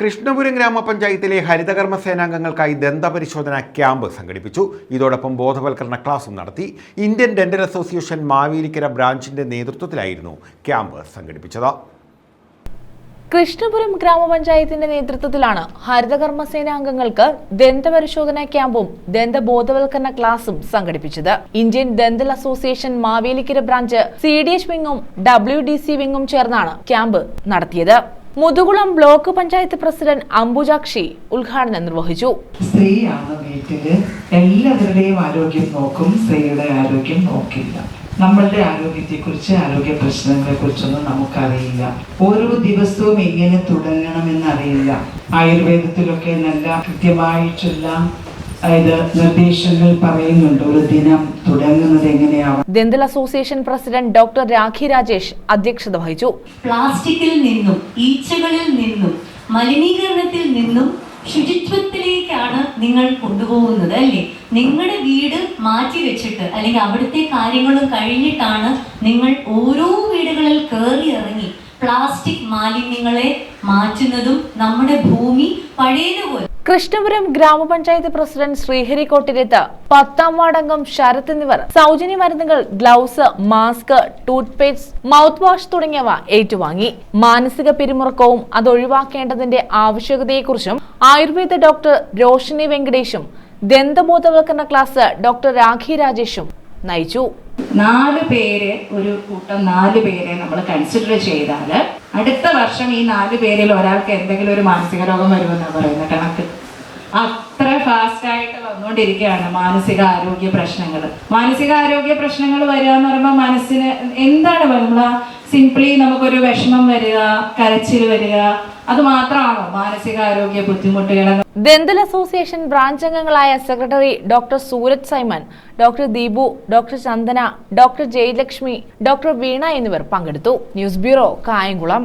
കൃഷ്ണപുരം ഗ്രാമപഞ്ചായത്തിലെ ഹരിതകർമ്മ സേനാംഗങ്ങൾക്കായി ദന്തപരിശോധന ക്യാമ്പ് സംഘടിപ്പിച്ചു. ഇതോടൊപ്പം ബോധവൽക്കരണ ക്ലാസും നടത്തി. ഇന്ത്യൻ ഡെന്റൽ അസോസിയേഷൻ മാവേലിക്കര ബ്രാഞ്ചിന്റെ നേതൃത്വത്തിലായിരുന്നു ക്യാമ്പ് സംഘടിപ്പിച്ചത്. കൃഷ്ണപുരം ഗ്രാമപഞ്ചായത്തിന്റെ നേതൃത്വത്തിലാണ് ഹരിതകർമ്മ സേനാംഗങ്ങൾക്ക് ദന്തപരിശോധന ക്യാമ്പും ദന്ത ബോധവൽക്കരണ ക്ലാസും സംഘടിപ്പിച്ചത്. Indian dental association Mavelikara branch C D H വിങ്ങും W D C വിങ്ങും ചേർന്നാണ് ക്യാമ്പ് നടത്തിയത്. മുതുകുളം ബ്ലോക്ക് പഞ്ചായത്ത് പ്രസിഡന്റ് അംബുജാക്ഷി ഉദ്ഘാടനം നിർവഹിച്ചു. സ്ത്രീയാണ് വീട്ടിൽ എല്ലാവരുടെയും ആരോഗ്യം നോക്കും സ്ത്രീയുടെ ആരോഗ്യം നോക്കില്ല. നമ്മളുടെ ആരോഗ്യത്തെക്കുറിച്ച് ആരോഗ്യ പ്രശ്നങ്ങളെ കുറിച്ചൊന്നും നമുക്കറിയില്ല. ഓരോ ദിവസവും എങ്ങനെ തുടങ്ങണമെന്നറിയില്ല ആയുർവേദത്തിലൊക്കെ നല്ല കൃത്യമായിട്ടുള്ള അതായത് നിർദ്ദേശങ്ങൾ പറയുന്നുണ്ട്. ഒരു ദിനം തുടങ്ങുന്നത് എങ്ങനെയാവണം dental association president doctor Rakhi Rajesh അധ്യക്ഷത വഹിച്ചു. പ്ലാസ്റ്റിക്കിൽ നിന്നും ഈച്ചകളിൽ നിന്നും മലിനീകരണത്തിൽ നിന്നും ശുചിത്വത്തിലേക്കാണ് നിങ്ങൾ കൊണ്ടുപോകുന്നത് അല്ലേ? നിങ്ങളുടെ വീട് മാറ്റി വെച്ചിട്ട് അല്ലെങ്കിൽ അവിടുത്തെ കാര്യങ്ങളും കഴിഞ്ഞിട്ടാണ് നിങ്ങൾ ഓരോ വീടുകളിൽ കയറി ഇറങ്ങി പ്ലാസ്റ്റിക് മാലിന്യങ്ങളെ മാറ്റുന്നതും നമ്മുടെ ഭൂമി പഴയതുപോലെ കൃഷ്ണപുരം ഗ്രാമപഞ്ചായത്ത് പ്രസിഡന്റ് ശ്രീഹരി കോട്ടിരത്ത് പത്താം വാർഡംഗം ശരത് എന്നിവർ സൗജന്യ മരുന്നുകൾ gloves mask tooth paste mouth wash തുടങ്ങിയവ ഏറ്റുവാങ്ങി. മാനസിക പിരിമുറുക്കവും അത് ഒഴിവാക്കേണ്ടതിന്റെ ആവശ്യകതയെക്കുറിച്ചും ആയുർവേദ ഡോക്ടർ രോഷിനി വെങ്കടേഷും ദന്തബോധവൽക്കരണ ക്ലാസ് ഡോക്ടർ രാഖി രാജേഷും നയിച്ചു. നാല് പേര് ഒരു കൂട്ടം നാല് പേരെ നമ്മൾ കൺസിഡർ ചെയ്താൽ അടുത്ത വർഷം ഈ നാല് പേരിൽ ഒരാൾക്ക് എന്തെങ്കിലും ഒരു മാനസിക രോഗം വരുമെന്നാണ് പറയുന്നത് കണക്ക്. അത്ര ഫാസ്റ്റ് ആയിട്ട് വന്നുകൊണ്ടിരിക്കുകയാണ് മാനസിക ആരോഗ്യ പ്രശ്നങ്ങൾ. മാനസിക ആരോഗ്യ പ്രശ്നങ്ങൾ വരിക എന്ന് പറയുമ്പോൾ മനസ്സിന് എന്താണ് നമ്മൾ സിംപ്ലി നമുക്കൊരു വിഷമം വരിക കരച്ചിൽ വരിക അത് മാത്രമാണോ? മാനസികാരോഗ്യ ബുദ്ധിമുട്ടുകൾ ദന്തൽ അസോസിയേഷൻ ബ്രാഞ്ച് അംഗങ്ങളായ secretary doctor Sooraj Simon doctor Deepu doctor Chandana doctor Jayalakshmi doctor Veena എന്നിവർ പങ്കെടുത്തു. News bureau Kayamkulam.